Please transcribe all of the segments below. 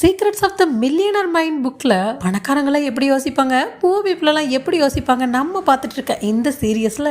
Secrets of the millionaire mind புக்கில் பணக்காரங்களாம் எப்படி யோசிப்பாங்க? பூ பீப்புளெல்லாம் எப்படி யோசிப்பாங்க? நம்ம பார்த்துட்டு இருக்க இந்த சீரியஸில்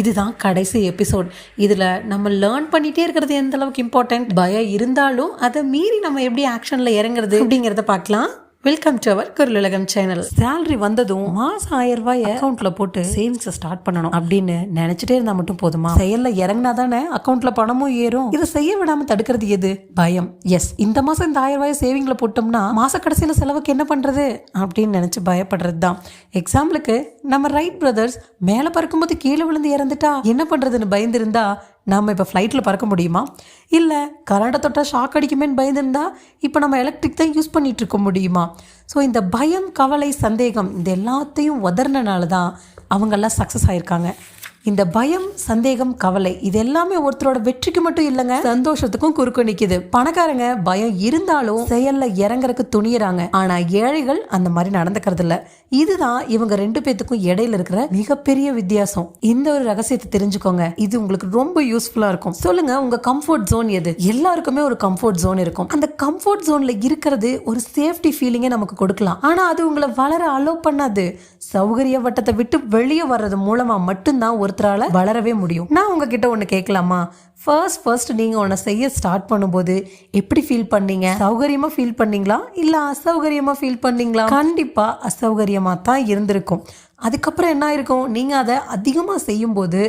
இதுதான் கடைசி எபிசோட் இதில் நம்ம லேர்ன் பண்ணிகிட்டே இருக்கிறது எந்த அளவுக்கு இம்பார்ட்டன்ட் பயம் இருந்தாலும் அதை மீறி நம்ம எப்படி ஆக்ஷனில் இறங்குறது அப்படிங்கிறத பார்க்கலாம். Welcome to our Kuralulagam channel salary வந்ததும் மாசம் ஆயிரம் ரூபாய் அக்கௌண்ட்ல போட்டு சேவிங்ஸ் ஸ்டார்ட் பண்ணணும் அப்படின்னு நினைச்சிட்டே இருந்தா மட்டும் போதுமா? செயல்ல இறங்கினா தானே அக்கௌண்ட்ல பணமும் ஏறும். இதை செய்ய விடாம தடுக்கிறது எது? பயம். எஸ் இந்த மாசம் இந்த ஆயிரம் ரூபாய் சேவிங்ல போட்டோம்னா மாச கடைசியில செலவுக்கு என்ன பண்றது? அப்படின்னு நினைச்சு பயப்படுறது தான் எக்ஸாம்பிளுக்கு நம்ம ரைட் பிரதர்ஸ் மேலே பறக்கும்போது கீழே விழுந்து இறந்துட்டா என்ன பண்றதுன்னு பயந்துருந்தா நம்ம இப்போ ஃப்ளைட்டில் பறக்க முடியுமா? இல்லை கரண்டை தொட்டால் ஷாக் அடிக்குமேன்னு பயந்துருந்தா இப்போ நம்ம எலக்ட்ரிக் தான் யூஸ் பண்ணிகிட்டு இருக்க முடியுமா? ஸோ இந்த பயம் கவலை சந்தேகம் இந்த எல்லாத்தையும் உதறினால தான் அவங்கெல்லாம் சக்ஸஸ் ஆகியிருக்காங்க இந்த பயம் சந்தேகம் கவலை இது எல்லாமே ஒருத்தரோட வெற்றிக்கு மட்டும் இல்லைங்க. சந்தோஷத்துக்கும் குறுக்க நிக்குது. பணக்காரங்க பயம் இருந்தாலும் செயல்ல இறங்குறதுக்கு துணியறாங்க. ஆனா ஏழைகள் அந்த மாதிரி நடந்துக்கிறது இல்ல இதுதான் இவங்க ரெண்டு பேத்துக்கும் இடையில இருக்கிற மிகப்பெரிய வித்தியாசம். இந்த ஒரு ரகசியத்தை தெரிஞ்சுக்கோங்க. இது உங்களுக்கு ரொம்ப யூஸ்ஃபுல்லா இருக்கும். சொல்லுங்க உங்க கம்ஃபர்ட் ஜோன் எது? எல்லாருக்குமே ஒரு கம்ஃபர்ட் ஜோன் இருக்கும். அந்த கம்ஃபர்ட் ஜோன்ல இருக்கிறது ஒரு சேஃப்டி ஃபீலிங்கை நமக்கு கொடுக்கலாம். ஆனா அது உங்களை வளர அலோ பண்ணாது. சௌகரிய வட்டத்தை விட்டு வெளியே வர்றது மூலமா மட்டும்தான் ஒருத்தரால வளரவே முடியும். நான் உங்ககிட்ட ஒன்று கேட்கலாமா ஃபர்ஸ்ட் ஃபர்ஸ்ட் நீங்கள் ஒன்று செய்ய ஸ்டார்ட் பண்ணும்போது எப்படி ஃபீல் பண்ணீங்க? சௌகரியமா ஃபீல் பண்ணீங்களா? இல்லை அசௌகரியமா ஃபீல் பண்ணீங்களா? கண்டிப்பா அசௌகரியமா தான் இருந்திருக்கும். அதுக்கப்புறம் என்ன இருக்கும் நீங்கள் அதை அதிகமாக செய்யும்போது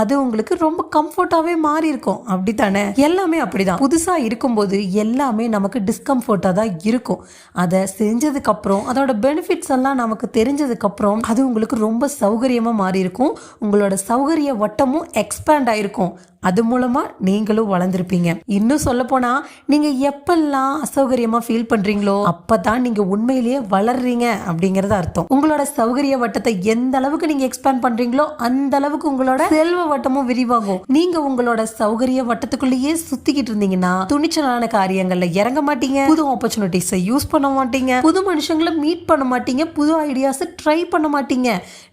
அது உங்களுக்கு ரொம்ப கம்ஃபர்ட்டாகவே மாறி இருக்கும் அப்படி தானே எல்லாமே அப்படிதான். புதுசாக இருக்கும்போது எல்லாமே நமக்கு டிஸ்கம்ஃபர்ட்டாக தான் இருக்கும். அதை செஞ்சதுக்கப்புறம் அதோட பெனிஃபிட்ஸ் எல்லாம் நமக்கு தெரிஞ்சதுக்கப்புறம் அது உங்களுக்கு ரொம்ப சௌகரியமாக மாறி இருக்கும் உங்களோட சௌகரிய வட்டமும் எக்ஸ்பேண்ட் ஆகிருக்கும் அது மூலமா நீங்களும் வளர்ந்துருப்பீங்க. இன்னும் சொல்ல போனா நீங்க எப்பெல்லாம் அசௌகரியமா ஃபீல் பண்றீங்களோ அப்பதான் நீங்க உண்மையிலேயே வளர்றீங்க அப்படிங்கறத அர்த்தம். உங்களோட சௌகரிய வட்டத்தை எந்த அளவுக்கு நீங்க எக்ஸ்பேண்ட் பண்றீங்களோ அந்த அளவுக்கு உங்களோட செல்வ வட்டமும் விரிவாகும். நீங்க உங்களோட சௌகரிய வட்டத்துக்குள்ளேயே சுத்திக்கிட்டு இருந்தீங்கன்னா துணிச்சலான காரியங்கள்ல இறங்க மாட்டீங்க. புது ஆப்பர்ச்சுனிட்டிஸை யூஸ் பண்ண மாட்டீங்க. புது மனுஷங்களை மீட் பண்ண மாட்டீங்க. புது ஐடியாஸை ட்ரை பண்ண மாட்டீங்க.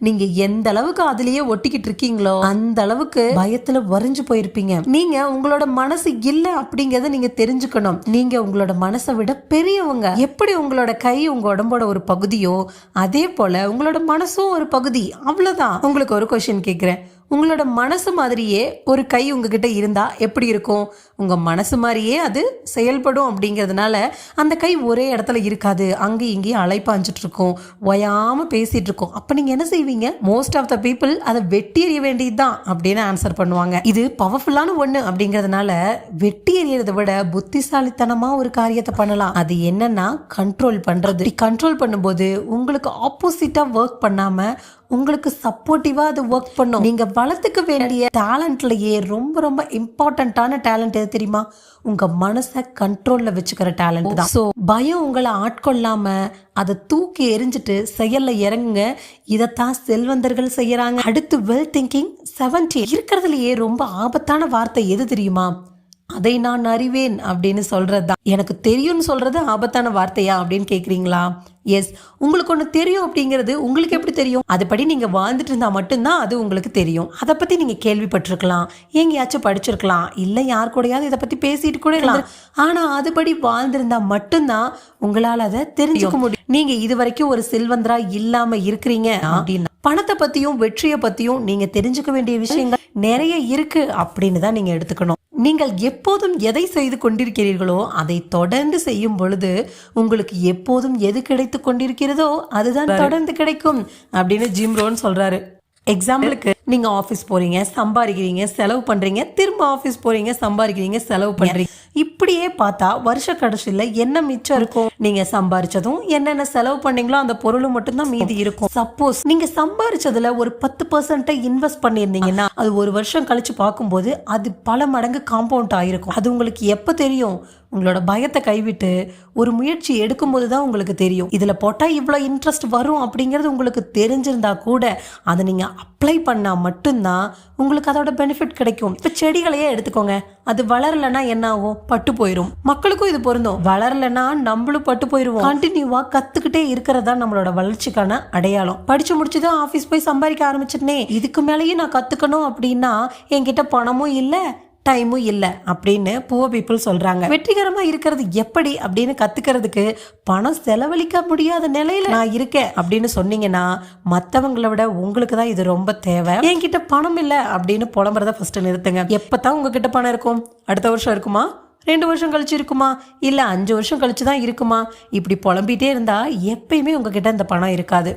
நீங்க எந்த அளவுக்கு அதுலயே ஒட்டிக்கிட்டு இருக்கீங்களோ அந்த அளவுக்கு பயத்துல வரைஞ்சு போய் போயிருப்பீங்க. நீங்க உங்களோட மனசு இல்ல அப்படிங்கறத நீங்க தெரிஞ்சுக்கணும். நீங்க உங்களோட மனசை விட பெரியவங்க. எப்படி உங்களோட கை உங்க உடம்போட ஒரு பகுதியோ அதே போல உங்களோட மனசும் ஒரு பகுதி. அவ்வளவுதான். உங்களுக்கு ஒரு கொஸ்டின் கேக்குறேன். உங்களோட மனசு மாதிரியே ஒரு கை உங்ககிட்ட இருந்தா எப்படி இருக்கும்? உங்க மனசு மாதிரியே அது செயல்படும் அப்படிங்கிறதுனால அந்த கை ஒரே இடத்துல இருக்காது. அங்கேயும் இங்கேயும் அலைப்பாஞ்சிட்டு இருக்கும். ஒயாம பேசிட்டு இருக்கும். அப்ப நீங்க என்ன செய்வீங்க? மோஸ்ட் ஆஃப் த பீப்புள் அதை வெட்டி எறிய வேண்டியதுதான் அப்படின்னு ஆன்சர் பண்ணுவாங்க. இது பவர்ஃபுல்லான ஒண்ணு அப்படிங்கிறதுனால வெட்டி எறியறதை விட புத்திசாலித்தனமா ஒரு காரியத்தை பண்ணலாம். அது என்னன்னா கண்ட்ரோல் பண்றது. கண்ட்ரோல் பண்ணும்போது உங்களுக்கு ஆப்போசிட்டா ஒர்க் பண்ணாம உங்களுக்கு சப்போர்ட்டிவா அது ஒர்க் பண்ணும். நீங்க வளர்த்துக்க வேண்டிய டேலண்ட்லேயே ரொம்ப ரொம்ப இம்பார்ட்டண்ட்டான டேலண்ட் எது தெரியுமா? உங்க மனசை கண்ட்ரோல்ல வச்சுக்கிற டேலண்ட் தான். ஸோ பயம் உங்களை ஆட்கொள்ளாம அதை தூக்கி எரிஞ்சிட்டு செயல்ல இறங்குங்க. இதைத்தான் செல்வந்தர்கள் செய்யறாங்க. அடுத்து வெல் திங்கிங் செவன்டி இருக்கிறதுலயே ரொம்ப ஆபத்தான வார்த்தை எது தெரியுமா? அதை நான் அறிவேன் அப்படின்னு சொல்றது தான் எனக்கு தெரியும்னு சொல்றது ஆபத்தான வார்த்தையா அப்படின்னு கேக்குறீங்களா? எஸ் உங்களுக்கு ஒன்று தெரியும் அப்படிங்கிறது உங்களுக்கு எப்படி தெரியும்? அதுபடி நீங்க வாழ்ந்துட்டு இருந்தா மட்டும்தான் அது உங்களுக்கு தெரியும். அதை பத்தி நீங்க கேள்விப்பட்டிருக்கலாம். எங்கேயாச்சும் படிச்சிருக்கலாம். இல்ல யார் கூடயாவது இதை பத்தி பேசிட்டு கூட இருக்கலாம். ஆனா அதுபடி வாழ்ந்திருந்தா மட்டும்தான் உங்களால அதை தெரிஞ்சுக்க முடியும். நீங்க இது வரைக்கும் ஒரு செல்வந்தரா இல்லாம இருக்கிறீங்க அப்படின்னா பணத்தை பத்தியும் வெற்றியை பத்தியும் நீங்க தெரிஞ்சுக்க வேண்டிய விஷயங்கள் நிறைய இருக்கு அப்படின்னு தான் நீங்க எடுத்துக்கணும். நீங்கள் எப்போதும் எதை செய்து கொண்டிருக்கிறீர்களோ அதை தொடர்ந்து செய்யும் பொழுது உங்களுக்கு எப்போதும் எது கிடைத்து கொண்டிருக்கிறதோ அதுதான் தொடர்ந்து கிடைக்கும் அப்படின்னு ஜிம் ரோன் சொல்றாரு. எக்ஸாம்பிளுக்கு நீங்கள் ஆஃபீஸ் போகிறீங்க சம்பாதிக்கிறீங்க செலவு பண்ணுறீங்க திரும்ப ஆஃபீஸ் போகிறீங்க சம்பாதிக்கிறீங்க செலவு பண்ணுறீங்க இப்படியே பார்த்தா வருஷ கடைசியில் என்ன மிச்சம் இருக்கும் நீங்கள் சம்பாரிச்சதும் என்னென்ன செலவு பண்ணீங்களோ அந்த பொருளும் மட்டும்தான் மீதி இருக்கும். சப்போஸ் நீங்கள் சம்பாரிச்சதில் ஒரு பத்து பர்சன்ட்டை இன்வெஸ்ட் பண்ணியிருந்தீங்கன்னா அது ஒரு வருஷம் கழிச்சு பார்க்கும்போது அது பல மடங்கு காம்பவுண்ட் ஆகிருக்கும் அது உங்களுக்கு எப்போ தெரியும்? உங்களோட பயத்தை கைவிட்டு ஒரு முயற்சி எடுக்கும்போது தான் உங்களுக்கு தெரியும். இதில் போட்டால் இவ்வளோ இன்ட்ரெஸ்ட் வரும் அப்படிங்கிறது உங்களுக்கு தெரிஞ்சிருந்தா கூட அதை நீங்கள் அப்ளை பண்ணால் மட்டும்தான் உங்களுக்கு அதோட பெனிஃபிட் கிடைக்கும். இப்போ செடிகளையே எடுத்துக்கோங்க. அது வளரலைன்னா என்ன ஆகும் பட்டு போயிடும் மக்களுக்கும் இது பொருந்தும். வளரலைன்னா நம்மளும் பட்டு போயிடுவோம் கண்டினியூவாக கற்றுக்கிட்டே இருக்கிறதா நம்மளோட வளர்ச்சிக்கான அடையாளம். படிச்சு முடிச்சுதான் ஆஃபீஸ் போய் சம்பாதிக்க ஆரம்பிச்சிட்டனே. இதுக்கு மேலேயும் நான் கற்றுக்கணும் அப்படின்னா என்கிட்ட பணமும் இல்லை டைமும் இல்லை அப்படின்னு புவர் பீப்புள் சொல்கிறாங்க வெற்றிகரமாக இருக்கிறது எப்படி அப்படின்னு கற்றுக்கிறதுக்கு பணம் செலவழிக்க முடியாத நிலையில் நான் இருக்கேன் அப்படின்னு சொன்னீங்கன்னா மற்றவங்களை விட உங்களுக்கு தான் இது ரொம்ப தேவை. என்கிட்ட பணம் இல்லை அப்படின்னு புலம்புறத ஃபஸ்ட்டு நிறுத்துங்க. எப்போ தான் உங்ககிட்ட பணம் இருக்கும்? அடுத்த வருஷம் இருக்குமா? ரெண்டு வருஷம் கழிச்சு இருக்குமா? இல்லை அஞ்சு வருஷம் கழிச்சு தான் இருக்குமா? இப்படி புலம்பிட்டே இருந்தால் எப்பயுமே உங்ககிட்ட இந்த பணம் இருக்காது.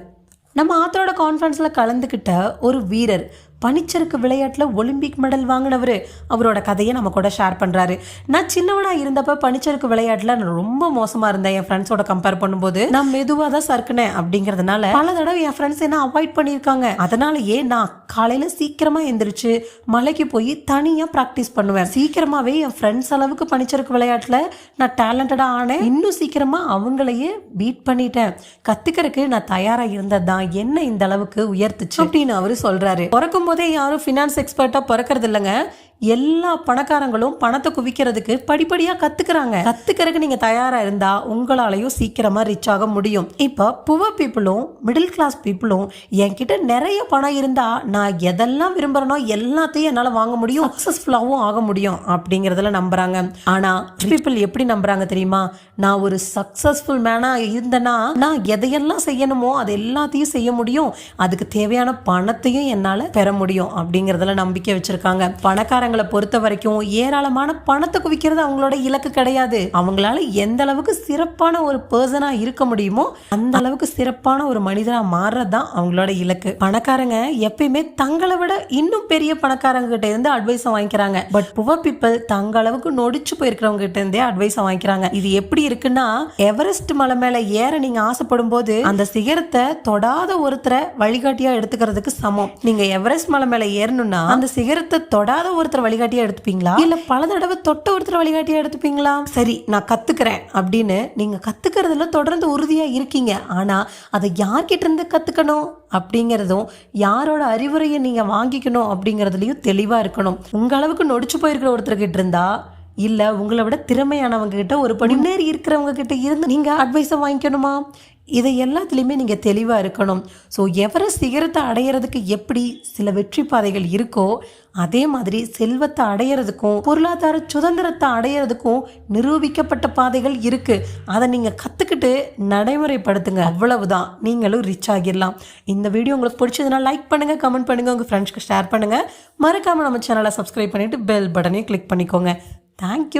நம்ம ஆத்தரோட கான்ஃபரன்ஸில் கலந்துக்கிட்ட ஒரு வீரர் பனிச்சறுக்கு விளையாட்டில் ஒலிம்பிக் மெடல் வாங்கினவர். அவரோட கதையை நம்ம கூட ஷேர் பண்ணுறாரு நான் சின்னவனாக இருந்தப்போ பனிச்சறுக்கு விளையாட்டில் நான் ரொம்ப மோசமாக இருந்தேன். என் ஃப்ரெண்ட்ஸோட கம்பேர் பண்ணும்போது நான் மெதுவாக தான் சறுக்குனேன் அப்படிங்கிறதுனால பல தடவை என் ஃப்ரெண்ட்ஸ் என்ன அவாய்ட் பண்ணியிருக்காங்க. அதனாலயே நான் காலையில் சீக்கிரமாக எந்திரிச்சு மலைக்கு போய் தனியாக ப்ராக்டிஸ் பண்ணுவேன். சீக்கிரமாகவே என் ஃப்ரெண்ட்ஸ் அளவுக்கு பனிச்சறுக்கு விளையாட்டில் நான் டேலண்டடாக ஆனேன். இன்னும் சீக்கிரமாக அவங்களையே பீட் பண்ணிட்டேன். கற்றுக்கிறதுக்கு நான் தயாராக இருந்தது தான் என்ன இந்த அளவுக்கு உயர்த்துச்சு? அப்படின்னு அவர் சொல்கிறாரு பிறக்கும் போதே யாரும் ஃபினான்ஸ் எக்ஸ்பர்ட்டாக பிறக்கிறது இல்லைங்க. எல்லா பணக்காரங்களும் பணத்தை குவிக்கிறதுக்கு படிப்படியாக கற்றுக்குறாங்க கற்றுக்கிறதுக்கு நீங்கள் தயாராக இருந்தால் உங்களாலையும் சீக்கிரமாக ரிச் ஆக முடியும். இப்போ புவர் பீப்புளும் மிடில் கிளாஸ் பீப்புளும் என்கிட்ட நிறைய பணம் இருந்தால் நான் எதெல்லாம் விரும்புகிறேனோ எல்லாத்தையும் என்னால் வாங்க முடியும். சக்ஸஸ்ஃபுல்லாகவும் ஆக முடியும் அப்படிங்கிறதுல நம்புகிறாங்க ஆனால் பீப்புள் எப்படி நம்புகிறாங்க தெரியுமா? நான் ஒரு சக்ஸஸ்ஃபுல் மேனாக இருந்தேன்னா நான் எதையெல்லாம் செய்யணுமோ அது எல்லாத்தையும் செய்ய முடியும். அதுக்கு தேவையான பணத்தையும் என்னால் பெற முடியும் அப்படிங்கிறதுல நம்பிக்கை வச்சுருக்காங்க. பணக்காரங்களை பொறுத்த வரைக்கும் ஏராளமான பணத்தை குவிக்கிறது அவங்களோட இலக்கு கிடையாது. அவங்களால எந்த அளவுக்கு சிறப்பான ஒரு பர்சனா இருக்க முடியுமோ அந்த அளவுக்கு சிறப்பான ஒரு மனிதனா மாறுறது தான் அவங்களோட இலக்கு. பணக்காரங்க எப்பயுமே தங்களை விட இன்னும் பெரிய பணக்காரங்க கிட்ட இருந்து அட்வைஸை வாங்கிக்கிறாங்க. பட் புவர் பீப்புள் தங்க அளவுக்கு நொடிச்சு போயிருக்கிறவங்க கிட்ட இருந்தே அட்வைஸை வாங்கிக்கிறாங்க. இது எப்படி இருக்குன்னா எவரெஸ்ட் மலை மேல ஏற நீங்க ஆசைப்படும் போது அந்த சிகரத்தை தொடாத ஒருத்தரை வழிகாட்டியா எடுத்துக்கிறதுக்கு சமம். நீங்க எவரெஸ்ட் மலை மேல ஏறணும்னா அந்த சிகரத்தை தொடாத ஒருத்தர் வழிகாட்டியா எடுத்துப்பீங்களா? இல்ல பல தடவை தொட்ட ஒருத்தர் வழிகாட்டியா எடுத்துப்பீங்களா? சரி நான் கத்துக்கிறேன் அப்படின்னு நீங்க கத்துக்கிறதுல தொடர்ந்து உறுதியா இருக்கீங்க. ஆனா அதை யார்கிட்ட இருந்து கத்துக்கணும் அப்படிங்கிறதும் யாரோட அறிவுரையை நீங்க வாங்கிக்கணும் அப்படிங்கிறதுலயும் தெளிவா இருக்கணும். உங்க அளவுக்கு நொடிச்சு போயிருக்கிற ஒருத்தர்கிட்ட இருந்தா இல்ல உங்களை விட திறமையானவங்க கிட்ட ஒரு படி முன்னேறி இருக்கிறவங்க கிட்ட இருந்து நீங்க அட்வைஸை வாங்கிக்கணுமா? இதை எல்லாத்துலேயுமே நீங்கள் தெளிவாக இருக்கணும். ஸோ எவரெஸ்ட் சிகரத்தை அடையிறதுக்கு எப்படி சில வெற்றி பாதைகள் இருக்கோ அதே மாதிரி செல்வத்தை அடையிறதுக்கும் பொருளாதார சுதந்திரத்தை அடையிறதுக்கும் நிரூபிக்கப்பட்ட பாதைகள் இருக்குது அதை நீங்கள் கற்றுக்கிட்டு நடைமுறைப்படுத்துங்க. அவ்வளவுதான். நீங்களும் ரிச் ஆகிடலாம். இந்த வீடியோ உங்களுக்கு பிடிச்சதுன்னா லைக் பண்ணுங்கள் கமெண்ட் பண்ணுங்கள் உங்கள் ஃப்ரெண்ட்ஸ்க்கு ஷேர் பண்ணுங்கள் மறக்காமல் நம்ம சேனலை சப்ஸ்கிரைப் பண்ணிவிட்டு பெல் பட்டனையும் கிளிக் பண்ணிக்கோங்க. தேங்க்யூ